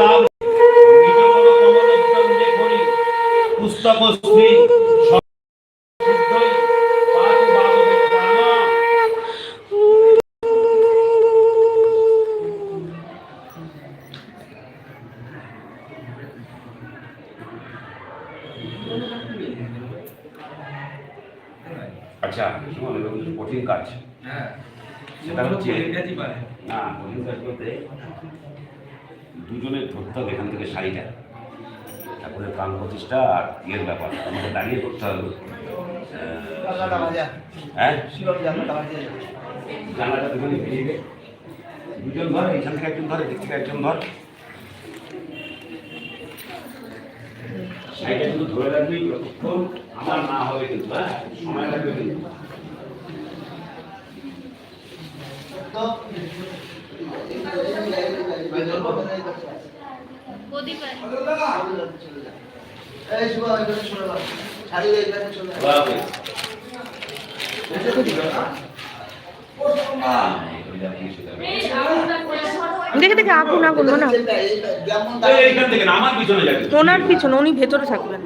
তাব নিকটতম কমলোদ্যম লেখনি পুস্তকস্মি শুদ্ধই পাতু বাববে প্রাণ আচ্ছা শুনুন এগুলো কিছু কঠিন কাজ হ্যাঁ সেটা হচ্ছে ইংরেজি পারে না কঠিন কাজ বলতে দুজনে ধরতে হবে এখান থেকে শাড়িটা ঠাকুরের প্রাণ প্রতিষ্ঠা আর ইয়ের ব্যাপার আমাকে দাঁড়িয়ে করতে হবে আহ, হ্যাঁ দুজনে বেরিয়ে দুজন ধর এখান থেকে একজন ধর এদিক থেকে একজন ধর। শাড়িটা কিন্তু ধরে রাখবি যতক্ষণ আমার না হবে কিন্তু হ্যাঁ? সময় লাগবে কিন্তু। বাবা দেখে দেখে আগুন আগুন না দেখে থেকে না আমার না ওনার পিছনে, উনি ভেতরে থাকবেন।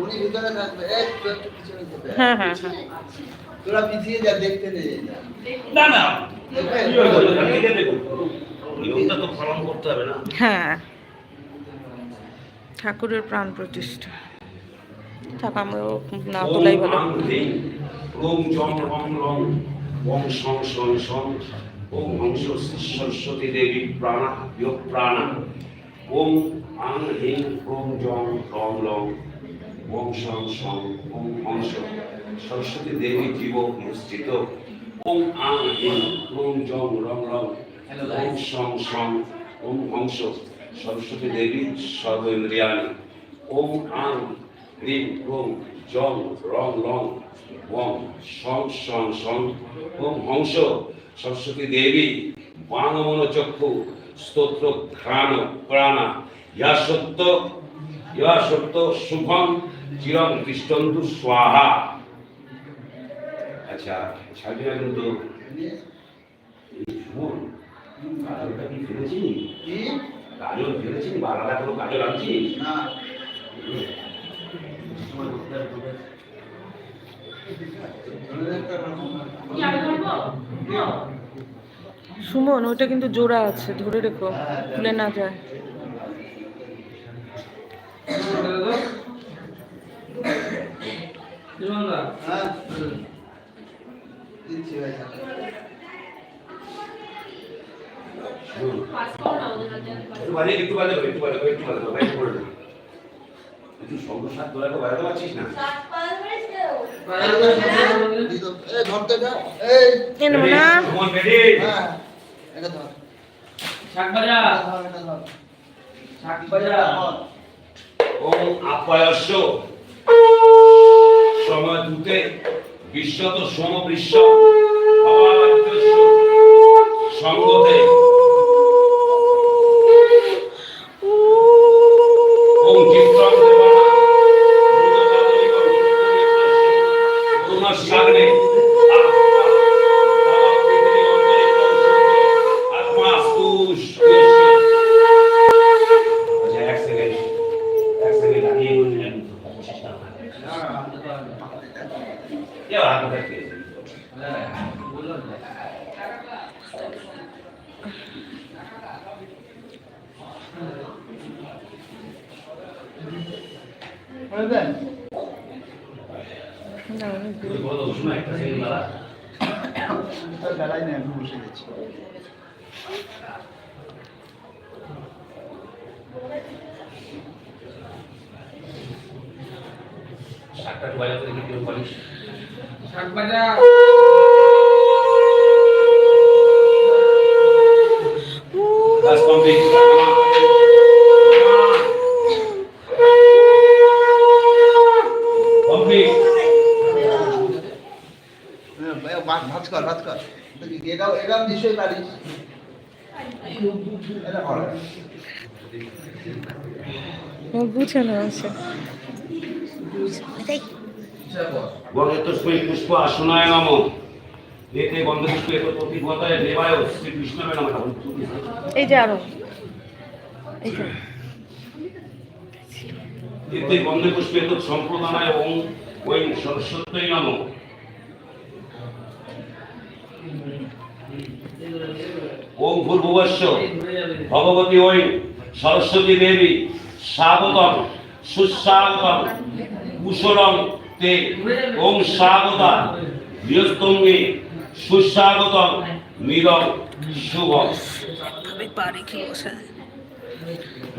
হ্যাঁ হ্যাঁ হ্যাঁ। হ্যাঁ। ঠাকুরের প্রাণ প্রতিষ্ঠা। থাক আমরাও না তোলাই ভালো। ওম জং রং রং ওম সং সং সং ওম হংস সরস্বতী দেবী প্রাণা যোগ প্রাণা। ওম আং হ্রিং ওম জং রং রং ওম সং সং ওম হংস সরস্বতী দেবী জীব স্থিত ওম আং হ্রিং ওম জং রং রং ওম সং সং ওম হংস সরস্বতী দেবী সর্বেন্দ্রিয়াণি ওম আং হ্রিং ওম জং রং রং ওম সং সং সং ওম হংস সরস্বতী দেবী বাংমন চক্ষু স্তোত্র ঘ্রাণ প্রাণা ইয়া সত্য ইয়া সত্য শুভম চিরং তিষ্টন্তু স্বাহা আচ্ছা ছাড়বি কিন্তু কাজলটা কি ফেলেছি কি? কাজল ফেলেছি বা আলাদা কোনো কাজল আনছিস? না। সুমন, ওইটা কিন্তু জোড়া আছে, ধরে রেখো, খুলে না যায়। একটু বাজে একটু বাজে একটু বাজে একটু বাজে তুই সঙ্গ সাত দোলাকে বাজাতে পারছিস না? দি তো। এই। ধরতে যাও। এই। এ নেব না সুমন রেডি হ্যাঁ। এটা ধর। শাক ভাজা এটা ধর, এটা ধর। শাক ভাজা ধর। ওম আপায়স্য সমাদূতে বিশ্বত সমবৃশ্ব ভবারাজ্যস্য সঙ্গতে ওম চিত্রং দেবানা মৃগজাতনিকং করুণার সাগরে আত্মা স্তুষ আচ্ছা এক সেকেন্ড এক সেকেন্ড দাঁড়িয়ে বললেন চেষ্টা করে কেউ হাত ধরতে হয়ে যায়? না, অনেক দূর। তুই বলো সময় একটা সেকেন্ড দাঁড়া তোর বেলায় নেই, আমি বসে গেছি। সাতটা বাজাতে দেখি কেউ বলিস শাক ভাজা বাস কমপ্লিট ভাত কর, ভাত কর। এটাও এটাও নিশ্চয়ই পারিস। গুছানো আছে। গঙ্গেতস্মৈ পুষ্প আসনায় নম। এতে গন্ধপুষ্প এত প্রতিভতায় দেবায় শ্রী কৃষ্ণ নাম এই যে আরও। এতে গন্ধে পুষ্পে সম্প্রদানায় ওং ওই সরস্বতী নম। ওং ভূর্ভুবস্য ভগবতী ওই সরস্বতী দেবী স্বাগতম সুস্বাগতম। কুশলম তে ওং স্বাগতা বৃহস্তঙ্গে সুস্বাগতম নীরব শুভম ভাবে পা রেখে বসা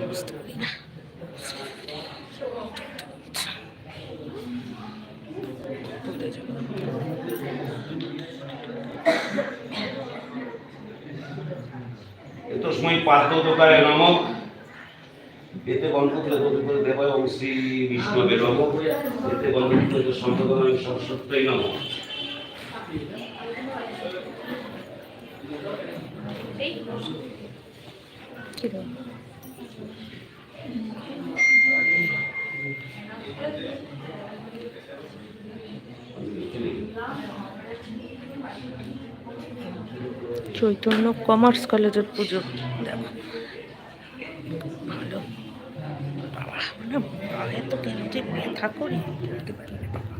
বুঝতে পারি না ভুলে যাব। নমঃ এতে গণপুত্রে গতিপুরে দেবায় ওম শ্রী বিষ্ণবে নমঃ এতে গণপুত্রে সম্প্রদায় সরস্বত্যই নমঃ কি রে? চৈতন্য কমার্স কলেজের পুজো দেখো বাবা মানে তো কেন যে ব্যথা করি? বলতে পারি না বাবা।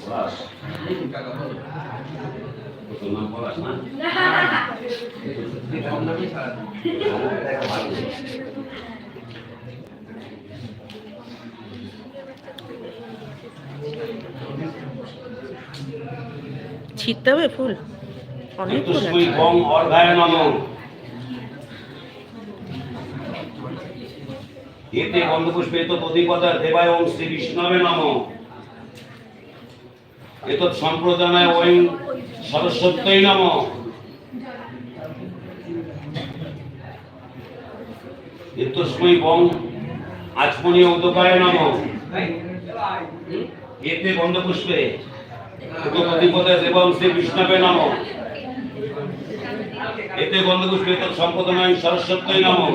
পলাশ তোর নাম পলাশ না ছিঁড়তে হবে ফুল? অনেক এতে গন্ধপুষ্পে তো অধিপতার দেবায় ওম শ্রী বিষ্ণবে নমঃ। এতৎ সম্প্রদানায় ওই সরস্বত্যই নমঃ। এতস্মৈ বং আচমনীয় উদকায় নমঃ। এতে গন্ধপুষ্পে দেবায় ওম শ্রী বিষ্ণবে নমঃ। এতে গন্ধপুষ্পে তৎ সম্প্রদানায় সরস্বত্যই নমঃ।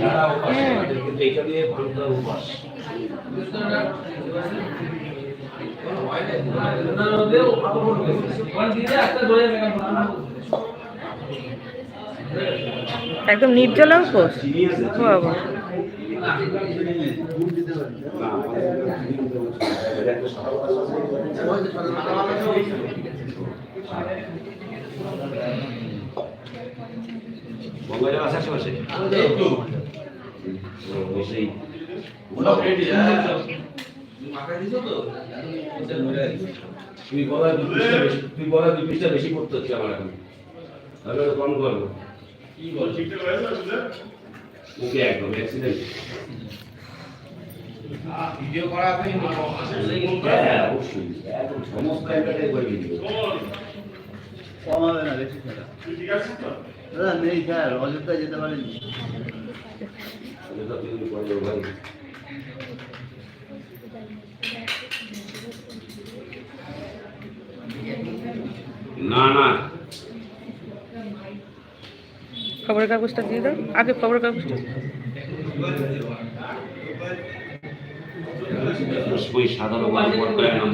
যারা উপাস তাদের দিয়ে ভাঙতে উপাস। একদম নির্জলা উপোস? বাবা। আশেপাশে তুই বলা দুই পৃষ্ঠা বেশি তুই বলা দুই পৃষ্ঠা বেশি করতে হচ্ছে আমার এখন। তাহলে ওটা কম করব। ওকে একদম অ্যাক্সিডেন্ট হ্যাঁ অবশ্যই। একদম সমস্ত জায়গাটাই করে ভিডিও কমাবে না বেশি খেলা। দাদা নেই স্যার অযোধ্যা যেতে পারেনি করে ভাই। না। খবরের কাগজটা দিয়ে দাও। আগে খবরের কাগজটা। পুষ্পই সাধারণ বর্তায় নাম।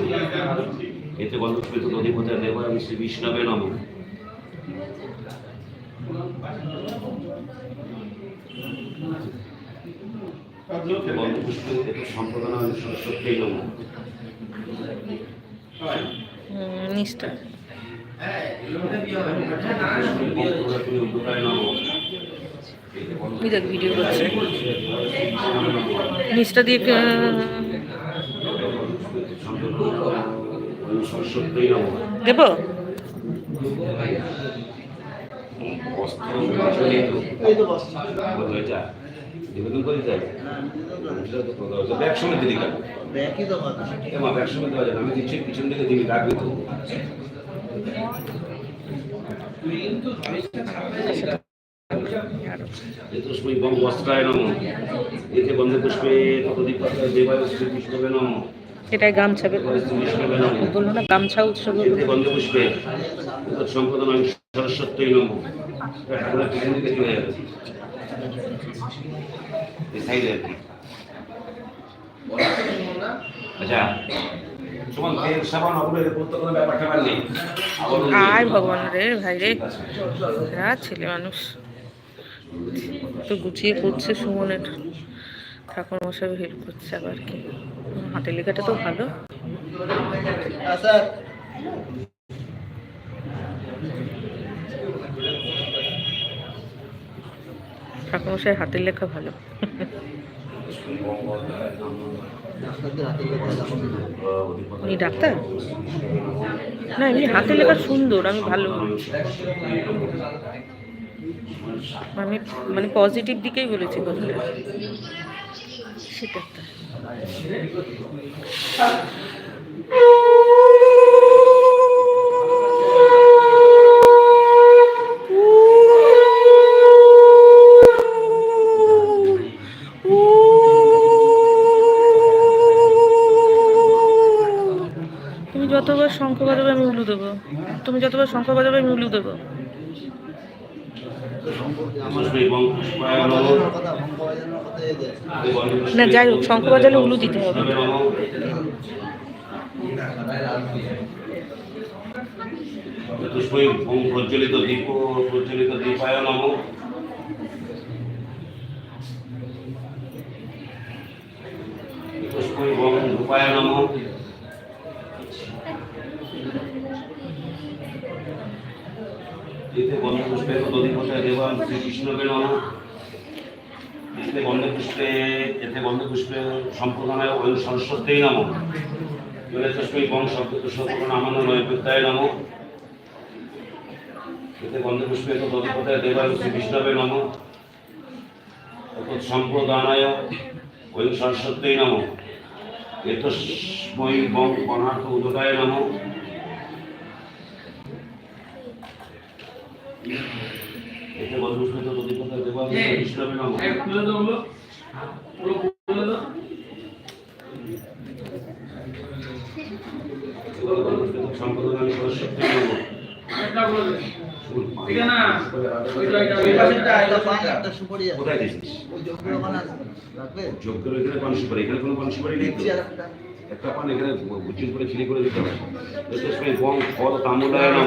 এতে গন্ধস্মিত অধিপতি দেব এবং শ্রী বিষ্ণবে নাম। গন্ধপুষ্প সম্প্রদান সত্যই নম। নিষ্ঠা এই দেখ ভিডিও করছে। দিয়ে দেবো? নিবেদন করে যাই একই তো কথা। দেওয়া যাবে আমি দিচ্ছি পিছন থেকে দিবি রাখবি তো। এতস্মৈ বং বস্ত্রায় নম। এতে গন্ধে পুষ্পে ততদীপ দেবায় নম। এটাই গামছা বলল না গামছা উৎসবে এতে গন্ধপুষ্পে সম্পাদন আমি সরস্বত্যই নম। আচ্ছা। আয় ভগবান রে ভাই রে। ছেলে মানুষ। তো গুছিয়ে করছে সুমনের। ঠাকুর মশাই হেল্প করছে আবার কি। হাতে লেখাটা তো ভালো। ঠাকুর মশাই হাতের লেখা ভালো। হাতে উনি ডাক্তার? না, এমনি হাতের লেখা সুন্দর, আমি ভালো। আমি মানে পজিটিভ দিকেই বলেছি কথাটা। সেটা একটা শঙ্খ বাজাবে আমি উলু দেবো। তুমি যতবার শঙ্খ বাজাবে আমি উলু দেবো। না, যাই হোক শঙ্খ বাজালে উলু দিতে হবে। পুষ্পই ওম প্রজ্বলিত দীপ, প্রজ্বলিত দীপায় নম ওম ধূপায় নম দেবান শ্রীকৃষ্ণকে নম। এতে গন্ধপুষ্পে এতে গন্ধপুষ্পে সম্প্রদানায় ওই সরস্বতীই নম। জলেশ্বরী বং সম্পূর্ণ আমান্য নৈবেদ্যায় নম। এতে গন্ধপুষ্পে তো দধিপতায় দেবায় শ্রীকৃষ্ণবে নম। তত সম্প্রদানায় ওই সরস্বতীই নম। এতস্মৈ বং বনার্থ উদকায় নম। নম। খুলে দাও খুলে দাও। সম্প্রদানায় সরস্বতীই নম একটা খুলে ঠিক না? ওইটা ওইটা ওই পাশেরটা। পাশেরটা পান সুপারি কোথায় দিয়েছিস? ওই যোগ্য ওখানে রাখবে? যোগ্যের এখানে পান সুপারি এখানে কোনো পান সুপারি নেই তো? একটা পান এখানে করে ছিলি করে দিতে হবে। যথেষ্ট ফল নাম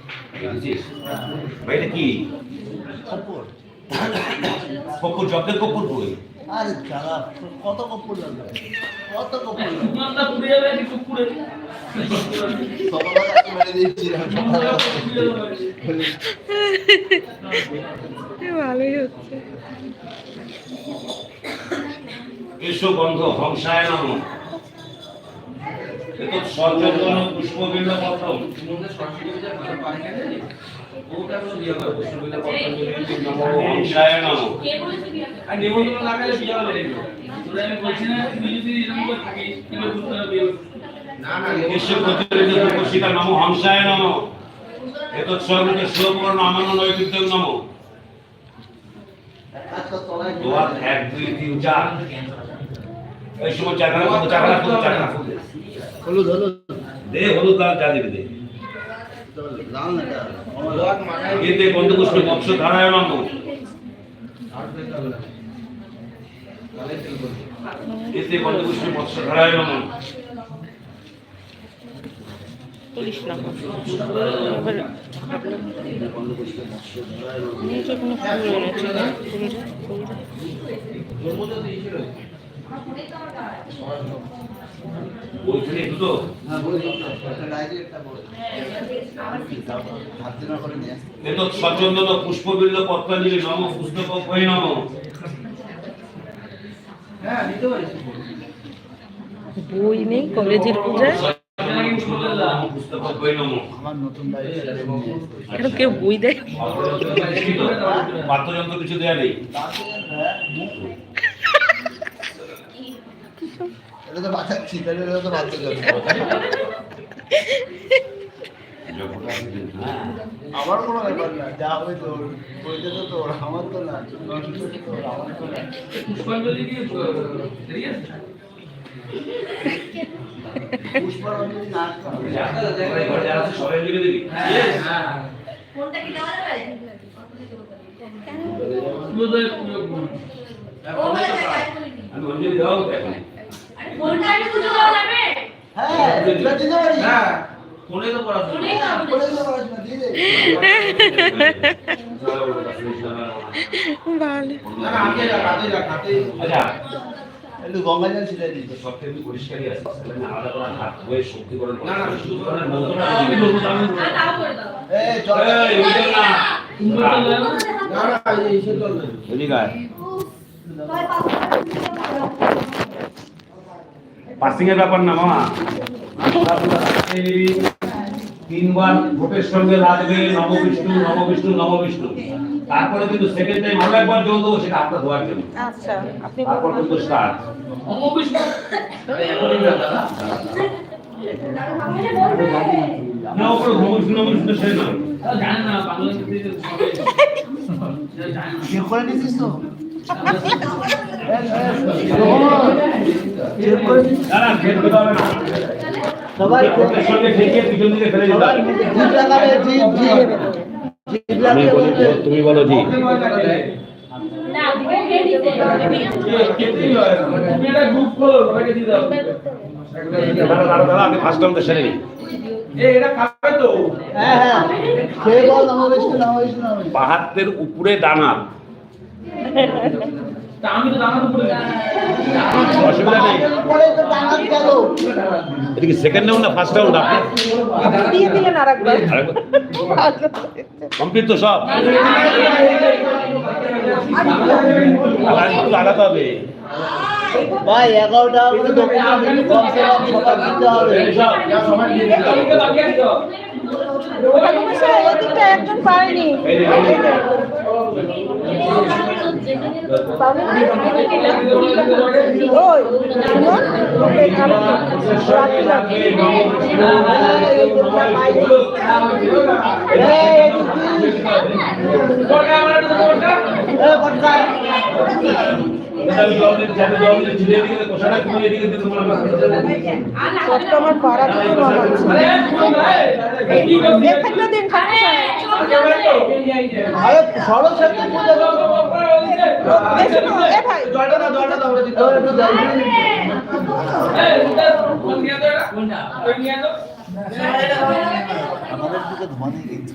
এটা কি। কপুর। কপুর বই আরে চালা কত লাগবে? কত পুড়ে যাবে কি কুকুরে। ভালোই হচ্ছে। এসো গন্ধ হংসায় নাম। এত সচন্দন পুষ্পবিন্দ পত্রম সুমনদের সরস্বতী পূজা ভালো পারে না জানি ওটা হলো বিয়ে করে পুষ্পবিলা নমো হংসায় নাম আর নিমন্ত্রণ লাগালে বিয়ে হবে আমি বলছি না তুই যদি এরকম করে থাকিস। না না ঈশ্বর প্রতিনিধি উপস্থিতা নমো হংসায় নম। এত সর্বকে সুবর্ণ আমান্য নৈবিদ্য নম এক দুই তিন চার। এই সময় চারখানা ফুল চারখানা হলুদ হলুদ। দে হলুদ লাল যা দিবি দে। লাল না এতে গন্ধপুষ্প মৎস্য ধারায় এতে না নিচে কোনো ফুল এনেছে না। ফুলটা ফুলটা ওইখানে দুটো? হ্যাঁ সচন্দন পুষ্পবিল্ল পত্রাঞ্জলি নম পুস্তক বই নম। হ্যাঁ বই নেই কলেজের পূজায়? কেউ বই দেয়? বাদ্যযন্ত্র কিছু দেয়া নেই। এটা তো এটা বাচ্চা আমার কোনো ব্যাপার না যা হবে তোর বইটা তো তোর আমার তো না আমার তো পুষ্পাঞ্জলি সবাই লিখে দিবি হ্যাঁ। কোনটা কি দেওয়া যাবে আমি অঞ্জলি দেওয়া এখন। কোনটা আমি বুঝে দেওয়া যাবে হ্যাঁ এটা দিতে পারি হ্যাঁ ফোনে তো দিয়ে দে ভালো না আগে আচ্ছা একটু গঙ্গা জল সব থেকে পরিষ্কারই আছে আলাদা করে হাত ধুয়ে শক্তি না না শুধু করে মন্ত্রটা আমি বলব আমি তাও করে দাও এই চল এই, ওইটা না। না না এই সে চল না এদিকে আয়। পাসিং এর ব্যাপার না মামা তিনবার ভোটের সঙ্গে লাগবে নববিষ্ণু নববিষ্ণু নববিষ্ণু তারপরে কিন্তু সেকেন্ড টাইম আরও একবার জল দেবো সেটা আপনার ধোয়ার জন্য আচ্ছা আপনি তারপর কিন্তু স্টার্ট না ওপরে নববিষ্ণু নববিষ্ণু সে জানে না বাংলা না করে নিছিস তো সবাই সঙ্গে ঠেকিয়ে পিছন দিকে ফেলে তুমি বলো জি হয় আমি ফার্স্ট সেরে নিই হ্যাঁ হ্যাঁ বাহাত্তের উপরে দানা তা আমি তো উপরে অসুবিধা নেই। এদিকে সেকেন্ড রাউন্ড না ফার্স্ট রাউন্ড আপনি দিয়ে দিলেন আর কমপ্লিট তো সব। লাগাতে হবে। ভাই এগারোটা কমসে কম সবার দিতে হবে। একজন পারেনি। আমার পাড়া থেকে বানাচ্ছে এখানটা আমাদের দিকে ধোয়া নেই কিন্তু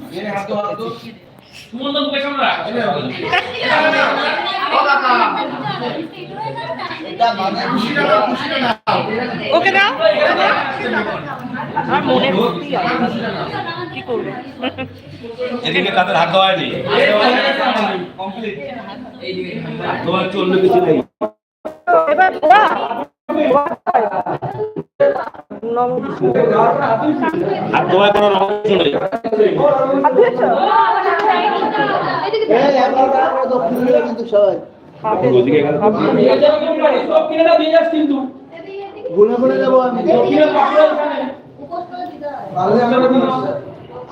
এটা মানে ওকে দাও। মনে ভক্তি কি করব? এদিকে কাদের হাত ধোয়া হয়নি হাত ধোয়া হচ্ছে অন্য কিছু নেই। হাত ধোয়া কোনো নেই কিন্তু। গুনে গুনে দেবো আমি।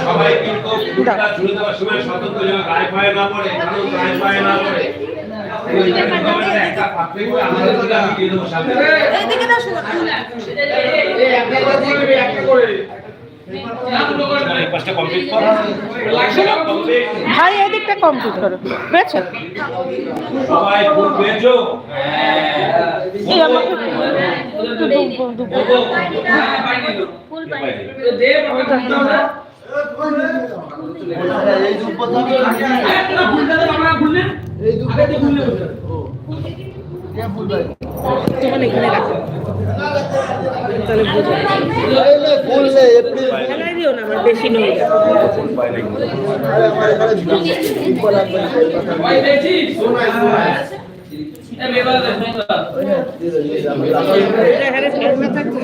সবাই কিন্তু ঝুলে দেওয়ার সময় সতর্ক যেন গায়ে পায়ে না পড়ে কারণ গায়ে পায়ে না পড়ে। ওই জন্য তোমাদের একটা পাত্রে করে আমাদের দিকে দিয়ে দেবো সামনে। ভাই এদিকটা কমপ্লিট করো পেয়েছ সবাই ফুল পেয়েছ এই আমাকে ডুবো ডুবো ফুল পাই পাইনি? এই দুব্বো তো আমি এই দুব্বো কে ফুল ভাই না আমার বেশি নই ফুল পাই নাই। আরে আমার এখানে দুব্বো লাগবে না এই কথা এটা এখানে ফেলনা থাকছে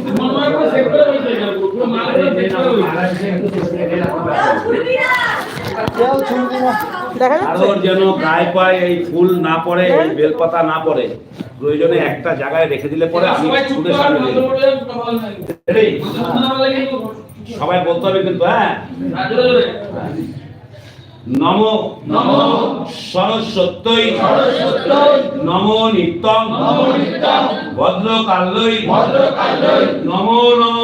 কেউ ছুঁবি না দেখা যাচ্ছে কারোর যেন গায়ে পায়ে এই ফুল না পড়ে এই বেলপাতা না পড়ে প্রয়োজনে একটা জায়গায় রেখে দিলে পরে আমি ছুটে সামনে নিয়ে সবাই বলতে হবে কিন্তু হ্যাঁ? নম নম সরস্বত্যই নম নিত্যম ভদ্রকাল্যই নম নম।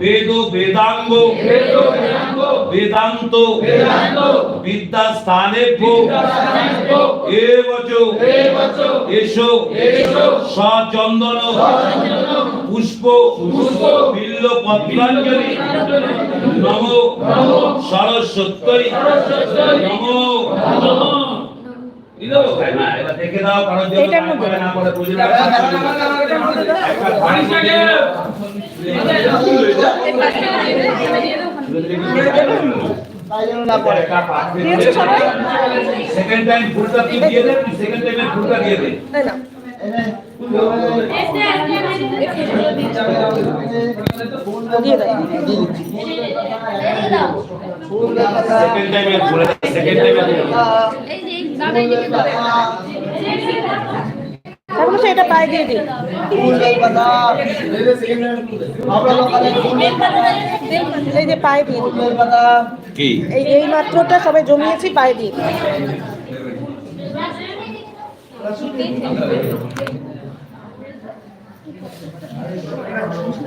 বেদ বেদাঙ্গ বেদান্ত বিদ্যা স্থানে এসো সচন্দন পুষ্প বিল্ল পত্রাঞ্জলি নম সরস্বত্যই নম সেকেন্ড টাইম ফুলটা দিয়ে দে সেকেন্ড টাইমে ফুলটা দিয়ে দে। দিয়ে দাও ফুল কথা সেকেন্ড টাইমে সেকেন্ড টাইমে এই যে পায়ে দিয়ে দিই এই যে পায়ে দিয়ে দিই ফুল কথা কি? এই এই মাত্রটা সবাই জমিয়েছি পায়ে দিয়ে দিই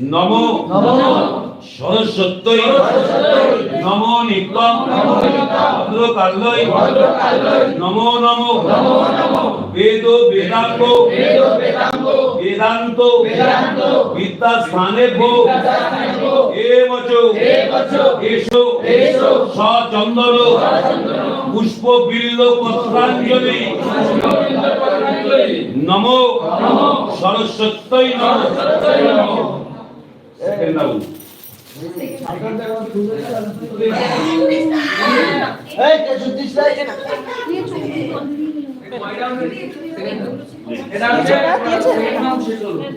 নম সরস্বত্যই। নম নিত্যম ভদ্রকাল্যই নম নম। বেদ বেদাঙ্গ। বেদান্ত। বিদ্যা স্থানে এবচ এসো। পুষ্প বিল্ল পত্রাঞ্জলি। নম। সরস্বত্যই নম। সেকেন্ড রাউন্ড এই কে সুদিস ভাই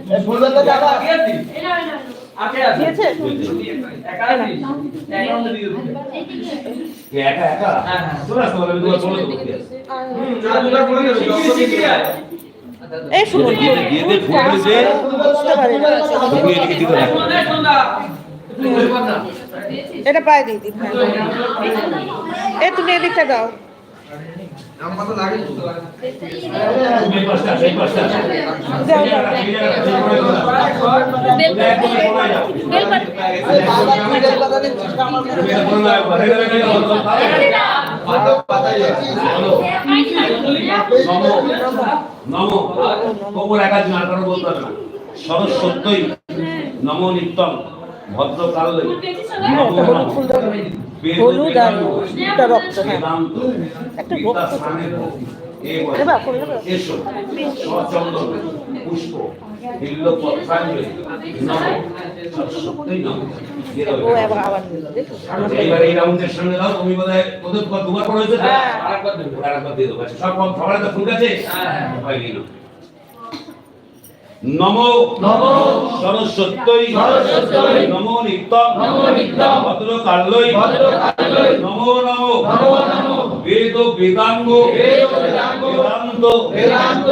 এই ফুল কথা যাবা দিয়েছে একা একা চলে আসতে পারবে দুবার বলে দেবো এই শুনুন, দিয়ে দিয়ে ফুল দিয়ে এটা পায়ে দিয়ে হ্যাঁ। এই তুমি এদিকটা দাও তুমি পাঁচটা সেই পাঁচটা যাও যাও এই বাবা ফুলের কথা দিচ্ছিস না আমার কথা নম কবর একাজ না কারণ বলতে না সরস্বত্যই নম নিত্যম একটা হলুদ আর রক্ত একটা রক্ত। এসো সচন্দন পুষ্প এইবার এই রাউন্ডের সামনে দাও তুমি দুবার দুবার? হ্যাঁ। আরেকবার দেবো আরেকবার দিয়ে দেবো সব সবার তো ফুল আছে নম নম সরস্বত্যই সরস্বত্যই নমো নিত্যম নমো নিত্যম ভদ্রকাল্যই ভদ্রকাল্যই নমো নমো নমো নমো বেদ বেদাঙ্গ বেদ বেদাঙ্গ বেদান্ত বেদান্ত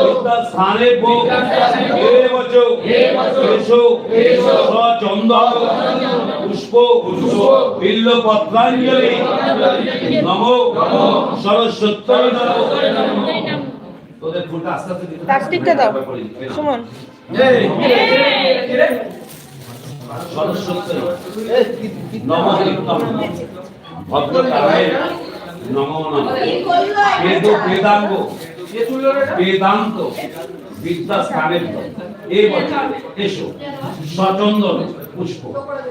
স্থানে বিদ্যাস্থানে হে বচ হে বচ এসো এসো সচন্দন পুষ্প পুষ্প বিল্ল পত্রাঞ্জলি নমো নমো সরস্বত্যই নমো তোদের ফুলটা আস্তে আস্তে দিতে প্লাস্টিকটা দাও। সুমন। বেদাঙ্গ বেদান্ত বিদ্যা স্থানের এই বছর এসো সচন্দন পুষ্প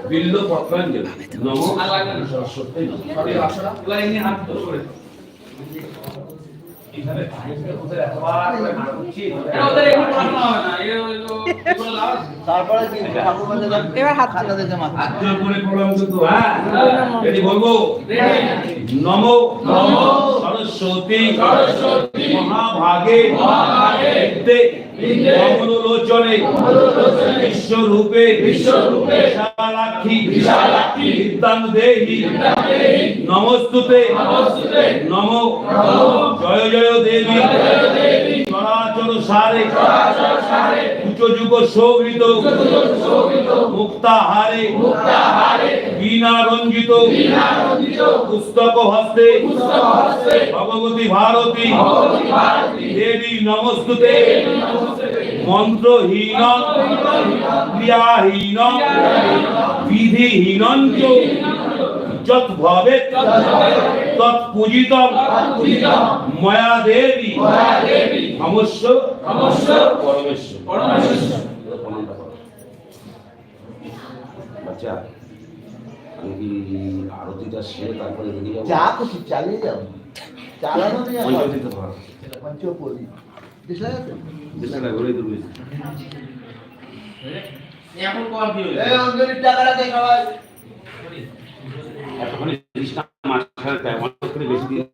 বিল্ল পত্রাঞ্জলি নম। সরস্বতী হাত এখানে তাহিরকে ওদের এতবার করে না ওদের এখন ঠান্ডা হবে না? এ হলো। তারপরে বাজে এবার হাত খাতা দেখে হাত করে প্রণাম কিন্তু হ্যাঁ? এটি বলব? রেডি। নম। নম। সরস্বতী। সরস্বতী। মহাভাগে। মহাভাগে। কমলোচনে বিশ্বরূপে বিশ্বরূপে বিশালাক্ষী বিশালাক্ষী বিদ্যাং দেহি নমস্তুতে নমস্তুতে নম জয় জয় দেবী চরাচর সারে চরাচর সারে শোভিত মুক্তাহারে মুক্তাহারে বীণা রঞ্জিত পুস্তক হস্তে পুস্তক হস্তে ভগবতী ভারতী ভগবতী ভারতী দেবী নমস্তুতে নমস্তে মন্ত্রহীন ক্রিয়াহীন বিধিহীন যৎ ভবে ময়া দেবী ময়া দেবী অবশ্য অবশ্য পরমেশ্বর। বাচ্চা আমি কি আরতিটা সেরে তারপরে রেডি যাব? যা খুশি চালিয়ে যাও। চালানো পঞ্চতীর্থ বিছানা ঘুরে দিবি। এখন কল কি হলো এই অঞ্জলির টাকাটা দে এতক্ষণ বেশি দিয়ে